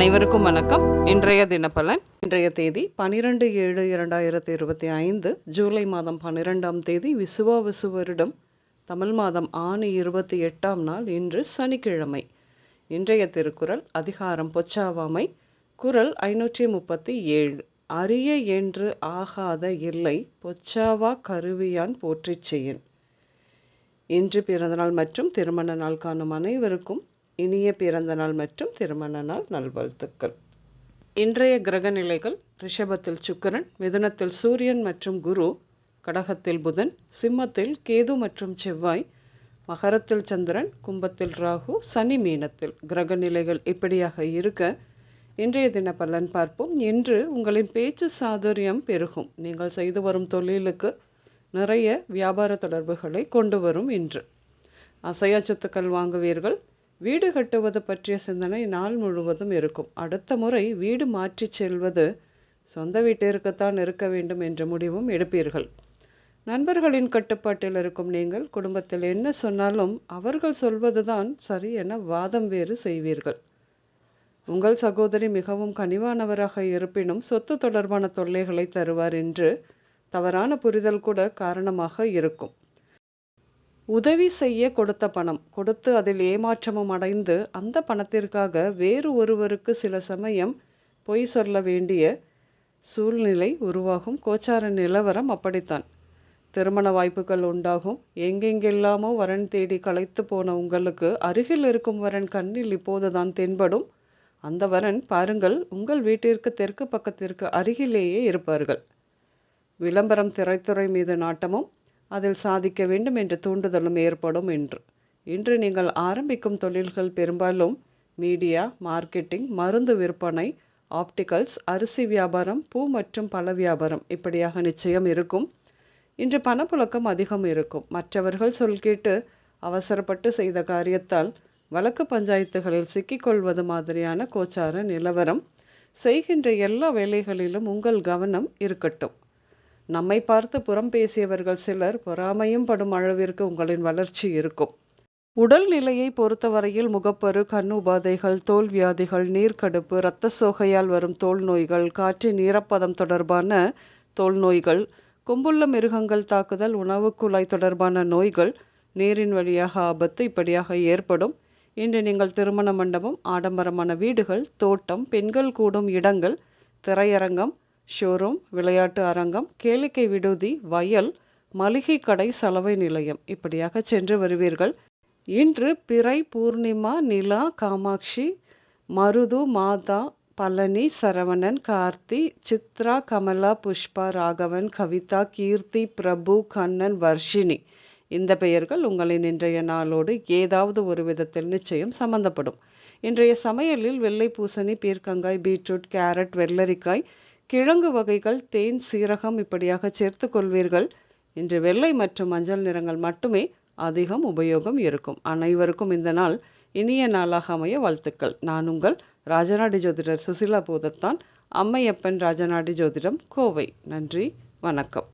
அனைவருக்கும் வணக்கம். இன்றைய தினப்பலன். இன்றைய தேதி பனிரெண்டு ஏழு இரண்டாயிரத்தி இருபத்தி ஐந்து ஜூலை மாதம் பன்னிரெண்டாம் தேதி விசுவாவசு வருடம் தமிழ் மாதம் ஆணி இருபத்தி எட்டாம் நாள் இன்று சனிக்கிழமை. இன்றைய திருக்குறள் அதிகாரம் பொச்சாவாமை குரல் ஐநூற்றி முப்பத்தி ஏழு. அரிய என்று ஆகாத இல்லை பொச்சாவா கருவியான் போற்றிச் செய்யன். இன்று பிறந்தநாள் மற்றும் திருமண நாள் காணும் அனைவருக்கும் இனிய பிறந்த நாள் மற்றும் திருமண நாள் நல்வாழ்த்துக்கள். இன்றைய கிரக நிலைகள் ரிஷபத்தில் சுக்கரன் மிதுனத்தில் சூரியன் மற்றும் குரு கடகத்தில் புதன் சிம்மத்தில் கேது மற்றும் செவ்வாய் மகரத்தில் சந்திரன் கும்பத்தில் ராகு சனி மீனத்தில் கிரக நிலைகள் இப்படியாக இருக்க இன்றைய தின பலன் பார்ப்போம். இன்று உங்களின் பேச்சு சாதுரியம் பெருகும். நீங்கள் செய்து வரும் தொழிலுக்கு நிறைய வியாபார தொடர்புகளை கொண்டு வரும் இன்று. அசையா சொத்துக்கள் வாங்குவீர்கள். வீடு கட்டுவது பற்றிய சிந்தனை நாள் முழுவதும் இருக்கும். அடுத்த முறை வீடு மாற்றி செல்வது சொந்த வீட்டிற்குத்தான் இருக்க வேண்டும் என்ற முடிவும் எடுப்பீர்கள். நண்பர்களின் கட்டுப்பாட்டில் இருக்கும் நீங்கள் குடும்பத்தில் என்ன சொன்னாலும் அவர்கள் சொல்வதுதான் சரி என வாதம் வேறு செய்வீர்கள். உங்கள் சகோதரி மிகவும் கனிவானவராக இருப்பினும் சொத்து தொடர்பான தொல்லைகளை தருவார் என்று தவறான புரிதல் கூட காரணமாக இருக்கும். உதவி செய்ய கொடுத்த பணம். கொடுத்து அதில் ஏமாற்றமும் அடைந்து அந்த பணத்திற்காக வேறு ஒருவருக்கு சில சமயம் பொய் சொல்ல வேண்டிய சூழ்நிலை உருவாகும். கோச்சார நிலவரம் அப்படித்தான். திருமண வாய்ப்புகள் உண்டாகும். எங்கெங்கெல்லாமோ வரன் தேடி களைத்து போன உங்களுக்கு அருகில் இருக்கும் வரன் கண்ணில் இப்போதுதான் தென்படும். அந்த வரன் பாருங்கள் உங்கள் வீட்டிற்கு தெற்கு பக்கத்திற்கு அருகிலேயே இருப்பார்கள். விளம்பரம் திரைத்துறை மீது நாட்டமும் அதில் சாதிக்க வேண்டும் என்ற தூண்டுதலும் ஏற்படும் என்று இன்று நீங்கள் ஆரம்பிக்கும் தொழில்கள் பெரும்பாலும் மீடியா மார்க்கெட்டிங் மருந்து விற்பனை ஆப்டிகல்ஸ் அரிசி வியாபாரம் பூ மற்றும் பல வியாபாரம் இப்படியாக நிச்சயம் இருக்கும். இன்று பணப்புழக்கம் அதிகம் இருக்கும். மற்றவர்கள் சொல் கேட்டு அவசரப்பட்டு செய்த காரியத்தால் வழக்கு பஞ்சாயத்துகளில் சிக்கிக்கொள்வது மாதிரியான கோச்சார நிலவரம். செய்கின்ற எல்லா வேலைகளிலும் உங்கள் கவனம் இருக்கட்டும். நம்மை பார்த்து புறம் பேசியவர்கள் சிலர் பொறாமையும் படும் அளவிற்கு உங்களின் வளர்ச்சி இருக்கும். உடல் நிலையை பொறுத்தவரையில் முகப்பரு கண் உபாதைகள் தோல் வியாதிகள் நீர்க்கடுப்பு இரத்த சோகையால் வரும் தோல் நோய்கள் காற்றின் ஈரப்பதம் தொடர்பான தோல் நோய்கள் கொம்புள்ள மிருகங்கள் தாக்குதல் உணவு குழாய் தொடர்பான நோய்கள் நீரின் வழியாக ஆபத்து இப்படியாக ஏற்படும். இன்று நீங்கள் திருமண மண்டபம் ஆடம்பரமான வீடுகள் தோட்டம் பெண்கள் கூடும் இடங்கள் திரையரங்கம் ஷோரூம் விளையாட்டு அரங்கம் கேளிக்கை விடுதி வயல் மளிகை கடை சலவை நிலையம். இப்படியாக சென்று வருவீர்கள். இன்று பிறை பூர்ணிமா நிலா காமாட்சி மருது மாதா பழனி சரவணன் கார்த்தி சித்ரா கமலா புஷ்பா ராகவன் கவிதா கீர்த்தி பிரபு கண்ணன் வர்ஷினி. இந்த பெயர்கள் உங்களின் இன்றைய நாளோடு ஏதாவது ஒரு விதத்தில் நிச்சயம் சம்பந்தப்படும். இன்றைய சமையலில் வெள்ளை பூசணி பீர்க்கங்காய் பீட்ரூட் கேரட் வெள்ளரிக்காய் கிழங்கு வகைகள் தேன் சீரகம் இப்படியாக சேர்த்து கொள்வீர்கள். இன்று வெள்ளை மற்றும் மஞ்சள் நிறங்கள் மட்டுமே அதிகம் உபயோகம் இருக்கும். அனைவருக்கும் இந்த நாள் இனிய நாளாக அமைய வாழ்த்துக்கள். நான் உங்கள் ராஜநாடி ஜோதிடர் சுசிலா பூதத்தான். அம்மையப்பன் ராஜநாடி ஜோதிடம் கோவை. நன்றி வணக்கம்.